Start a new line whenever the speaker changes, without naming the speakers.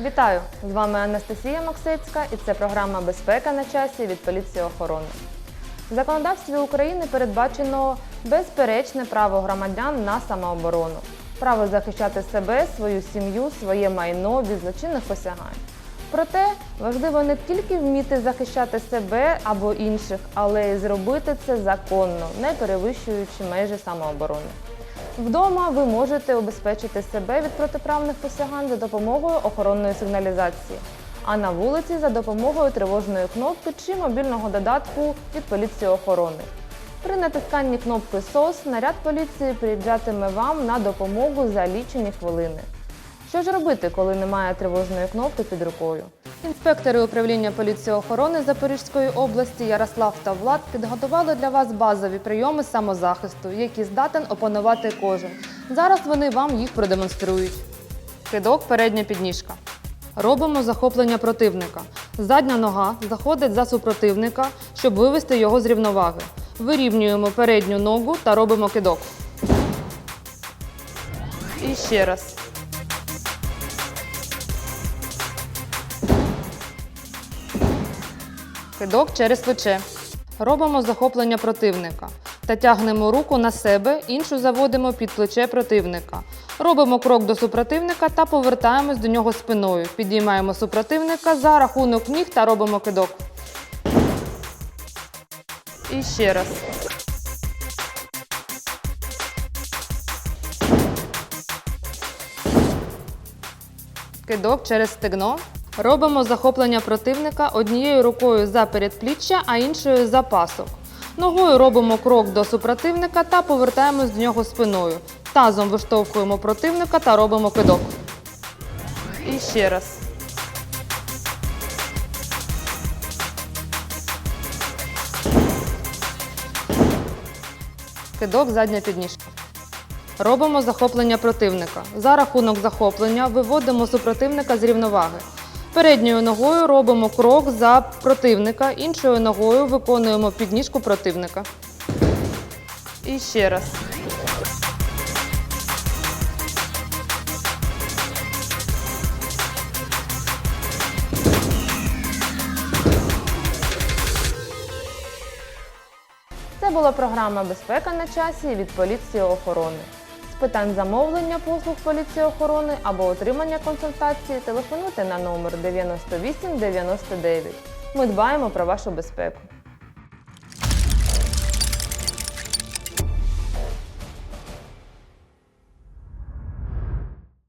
Вітаю! З вами Анастасія Максицька і це програма Безпека на часі від поліції охорони. В законодавстві України передбачено безперечне право громадян на самооборону, право захищати себе, свою сім'ю, своє майно від злочинних посягань. Проте важливо не тільки вміти захищати себе або інших, але й зробити це законно, не перевищуючи межі самооборони. Вдома ви можете обезпечити себе від протиправних посягань за допомогою охоронної сигналізації, а на вулиці за допомогою тривожної кнопки чи мобільного додатку від поліції охорони. При натисканні кнопки СОС наряд поліції приїжджатиме вам на допомогу за лічені хвилини. Що ж робити, коли немає тривожної кнопки під рукою? Інспектори управління поліції охорони Запорізької області Ярослав та Влад підготували для вас базові прийоми самозахисту, які здатен опанувати кожен. Зараз вони вам їх продемонструють. Кидок передня підніжка. Робимо захоплення противника. Задня нога заходить за супротивника, щоб вивести його з рівноваги. Вирівнюємо передню ногу та робимо кидок. І ще раз. Кидок через плече. Робимо захоплення противника та тягнемо руку на себе, іншу заводимо під плече противника. Робимо крок до супротивника та повертаємось до нього спиною. Підіймаємо супротивника за рахунок ніг та робимо кидок. І ще раз. Кидок через стегно. Робимо захоплення противника однією рукою за передпліччя, а іншою за пасок. Ногою робимо крок до супротивника та повертаємось до нього спиною. Тазом виштовхуємо противника та робимо кидок. І ще раз. Кидок задня підніжка. Робимо захоплення противника. За рахунок захоплення виводимо супротивника з рівноваги. Передньою ногою робимо крок за противника, іншою ногою виконуємо підніжку противника. І ще раз. Це була програма Безпека на часі від поліції охорони. Питань замовлення послуг поліції охорони або отримання консультації телефонуйте на номер 9899. Ми дбаємо про вашу безпеку.